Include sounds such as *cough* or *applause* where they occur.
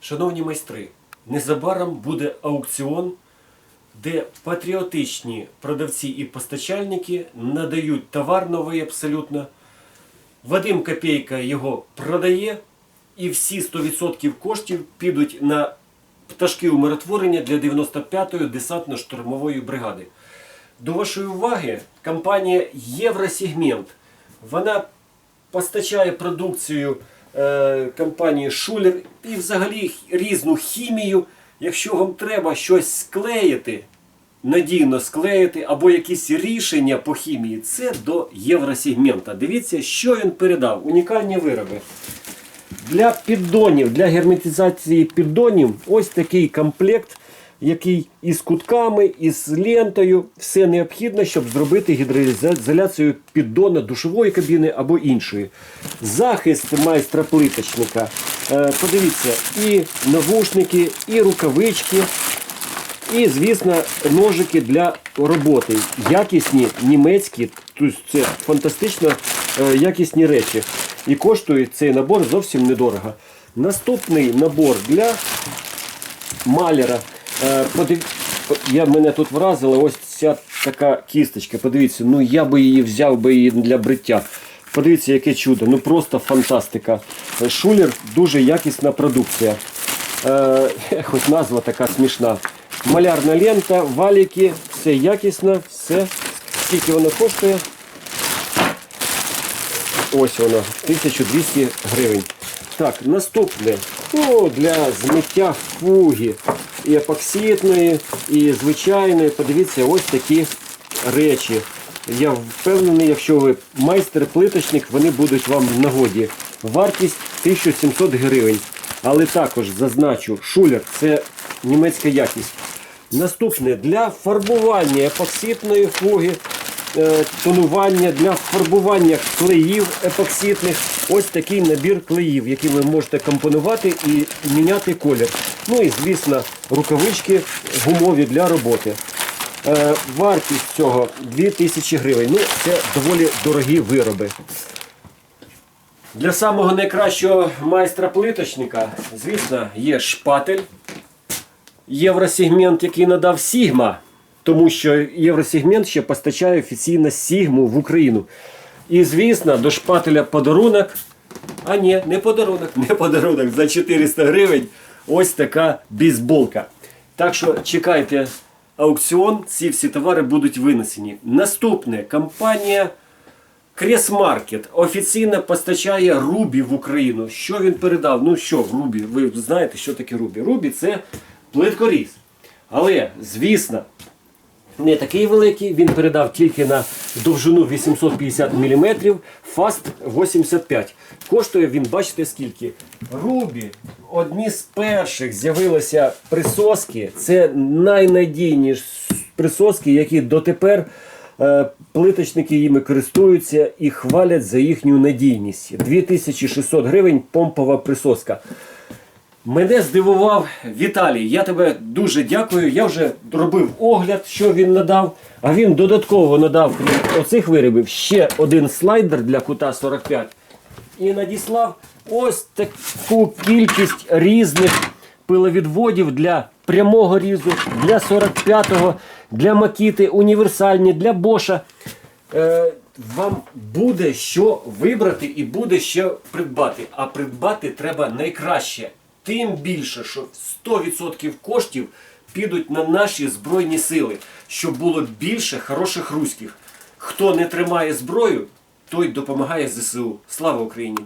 Шановні майстри, незабаром буде аукціон, де патріотичні продавці і постачальники надають товар новий абсолютно. Вадим Копейка його продає, і всі 100% коштів підуть на пташки умиротворення для 95-ї десантно-штурмової бригади. До вашої уваги компанія Євросегмент. Вона постачає продукцію компанії Шулер і взагалі різну хімію. Якщо вам треба щось склеїти, надійно склеїти або якісь рішення по хімії, це до Євросегмента. Дивіться, що він передав. Унікальні вироби. Для піддонів, для герметизації піддонів ось такий комплект, який із кутками, із лентою, все необхідне, щоб зробити гідроізоляцію піддона душової кабіни або іншої. Захист майстра плиточника. Е, Подивіться, і навушники, і рукавички, і, звісно, ножики для роботи. Якісні німецькі, це фантастично е, якісні речі. І коштує цей набор зовсім недорого. Наступний набор для маляра. Е, подив... Я мене тут вразила ось ця така кісточка. Подивіться, ну я би її взяв би її для бриття. Подивіться, яке чудо, ну просто фантастика. Е, Шулер дуже якісна продукція. Е, *laughs* хоч назва така смішна. Малярна лента, валіки, все якісно, все. Скільки воно коштує? Ось воно, 1200 гривень. Так, наступне. О, для змиття фуги. І епоксидної, і звичайної. Подивіться, ось такі речі. Я впевнений, якщо ви майстер-плиточник, вони будуть вам в нагоді. Вартість 1700 гривень. Але також зазначу, шулер це німецька якість. Наступне для фарбування епоксидної фуги, тонування для фарбування клеїв епоксидних. Ось такий набір клеїв, які ви можете компонувати і міняти колір. Ну і звісно, рукавички гумові для роботи. Е, Вартість цього 2000 гривень. Ну, це доволі дорогі вироби. Для самого найкращого майстра-плиточника, звісно, є шпатель євросегмент, який надав Сігма, тому що євросегмент ще постачає офіційно Сігму в Україну. І, звісно, до шпателя подарунок. А ні, не подарунок, не подарунок. За 400 гривень ось така бейсболка. Так що чекайте аукціон, ці всі товари будуть винесені. Наступне компанія Кресмаркет офіційно постачає Рубі в Україну. Що він передав? Ну що, Рубі, ви знаєте, що таке Рубі? Рубі це плиткоріз. Але, звісно, не такий великий, він передав тільки на довжину 850 мм, фаст 85. Коштує він, бачите скільки. Рубі, одні з перших з'явилися присоски. Це найнадійніші присоски, які дотепер е, плиточники їми користуються і хвалять за їхню надійність. 2600 гривень помпова присоска. Мене здивував Віталій. Я тебе дуже дякую. Я вже робив огляд, що він надав. А він додатково надав оцих виробів ще один слайдер для кута 45 і надіслав ось таку кількість різних пиловідводів для прямого різу, для 45-го, для макіти, універсальні, для боша. Е, вам буде що вибрати і буде що придбати. А придбати треба найкраще. Тим більше, що 100% коштів підуть на наші Збройні сили, щоб було більше хороших руських. Хто не тримає зброю, той допомагає ЗСУ. Слава Україні!